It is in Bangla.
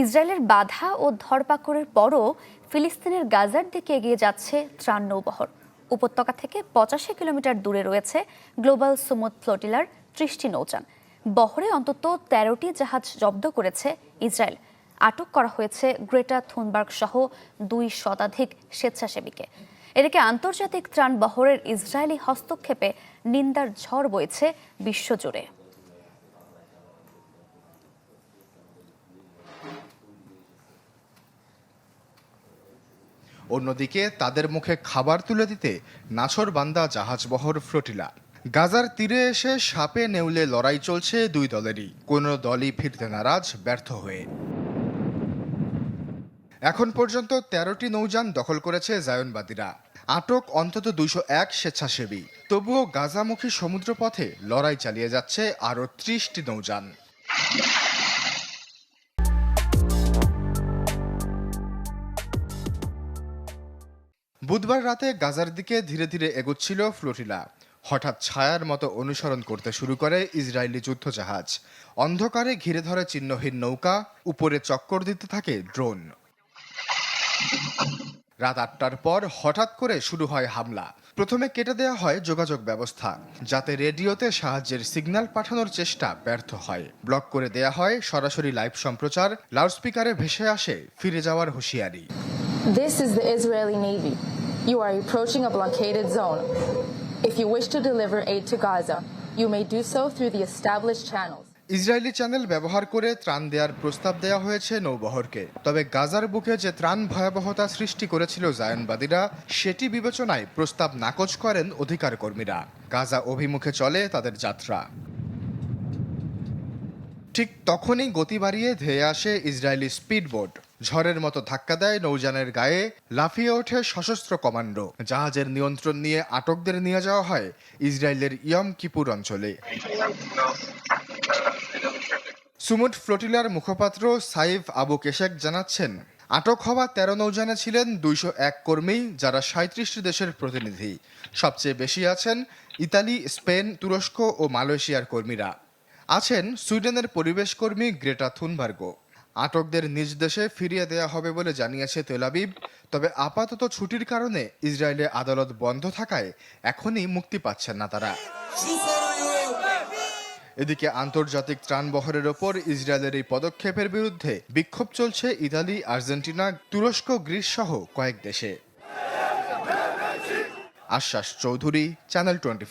ইসরায়েলের বাধা ও ধরপাকড়ের পরও ফিলিস্তিনের গাজার দিকে এগিয়ে যাচ্ছে ত্রাণ নৌবহর। উপত্যকা থেকে পঁচাশি কিলোমিটার দূরে রয়েছে গ্লোবাল সুমুদ ফ্লোটিলার ত্রিশটি নৌযান। বহরে অন্তত তেরোটি জাহাজ জব্দ করেছে ইসরায়েল। আটক করা হয়েছে গ্রেটা থুনবার্গ সহ দুই শতাধিক স্বেচ্ছাসেবীকে। এদিকে আন্তর্জাতিক ত্রাণ বহরের ইসরায়েলি হস্তক্ষেপে নিন্দার ঝড় বইছে বিশ্বজুড়ে। অন্যদিকে তাদের মুখে খাবার তুলে দিতে নাছর বান্দা জাহাজবহর ফ্লোটিলা। গাজার তীরে এসে সাপে নেউলে লড়াই চলছে দুই দলেরই। কোনো দলই ফিরতে নারাজ, ব্যর্থ হয়ে। এখন পর্যন্ত তেরোটি নৌযান দখল করেছে জায়নবাদীরা। আটক অন্তত দুইশো এক স্বেচ্ছাসেবী। তবুও গাজামুখী সমুদ্রপথে লড়াই চালিয়ে যাচ্ছে আরও ত্রিশটি নৌযান। বুধবার রাতে গাজার দিকে ধীরে ধীরে এগোচ্ছিল ফ্লোটিলা হঠাৎ ছায়ার মতো অনুসরণ করতে শুরু করে ইসরায়েলি যুদ্ধজাহাজ। অন্ধকারে ঘিরে ধরে চিহ্নহীন নৌকা, উপরে চক্কর দিতে থাকে ড্রোন। রাত আটটার পর হঠাৎ করে শুরু হয় হামলা। প্রথমে কেটে দেওয়া হয় যোগাযোগ ব্যবস্থা, যাতে রেডিওতে সাহায্যের সিগন্যাল পাঠানোর চেষ্টা ব্যর্থ হয়। ব্লক করে দেয়া হয় সরাসরি লাইভ সম্প্রচার, লাউডস্পিকারে ভেসে আসে ফিরে যাওয়ার হুঁশিয়ারি। This is the Israeli Navy. You are approaching a blockaded zone. If you wish to deliver aid to Gaza, you may do so through the established channels. Israeli channel ব্যবহার করে ত্রাণ দেওয়ার প্রস্তাব দেওয়া হয়েছে নৌবহরকে তবে গাজার বুকে যে ত্রাণ ভয়াবহতা সৃষ্টি করেছিল জায়নবাদীরা সেটি বিবেচনায় প্রস্তাব নাকচ করেন অধিকার কর্মীরা গাজা অভিমুখে চলে তাদের যাত্রা ঠিক তখনই গতি বাড়িয়ে ধেয়ে আসে ইসরায়েলি স্পিডবোট ঝড়ের মতো ধাক্কা দেয় নৌযানের গায়ে, লাফিয়ে ওঠে সশস্ত্র কমান্ডো। জাহাজের নিয়ন্ত্রণ নিয়ে আটকদের নিয়ে যাওয়া হয় ইসরায়েলের ইয়ম কিপুর অঞ্চলে। সুমুট ফ্লোটিলার মুখপাত্র সাইফ আবু কেশেক জানাচ্ছেন, আটক হওয়া তেরো নৌজানে ছিলেন দুইশো এক কর্মী, যারা সাঁত্রিশটি দেশের প্রতিনিধি। সবচেয়ে বেশি আছেন ইতালি, স্পেন, তুরস্ক ও মালয়েশিয়ার কর্মীরা। আছেন সুইডেনের পরিবেশ কর্মী গ্রেটা থুনবার্গো আটকদের নিজ দেশে ফিরিয়ে দেওয়া হবে বলে জানিয়েছে তেলাবিব তবে আপাতত ছুটির কারণে ইসরায়েলে আদালত বন্ধ থাকায় এখনই মুক্তি পাচ্ছেন না তারা। এদিকে আন্তর্জাতিক ত্রাণ বহরের ওপর ইসরায়েলের এই পদক্ষেপের বিরুদ্ধে বিক্ষোভ চলছে ইতালি, আর্জেন্টিনা, তুরস্ক, গ্রিস সহ কয়েক দেশে। আশ্বাস চৌধুরী, চ্যানেল টোয়েন্টি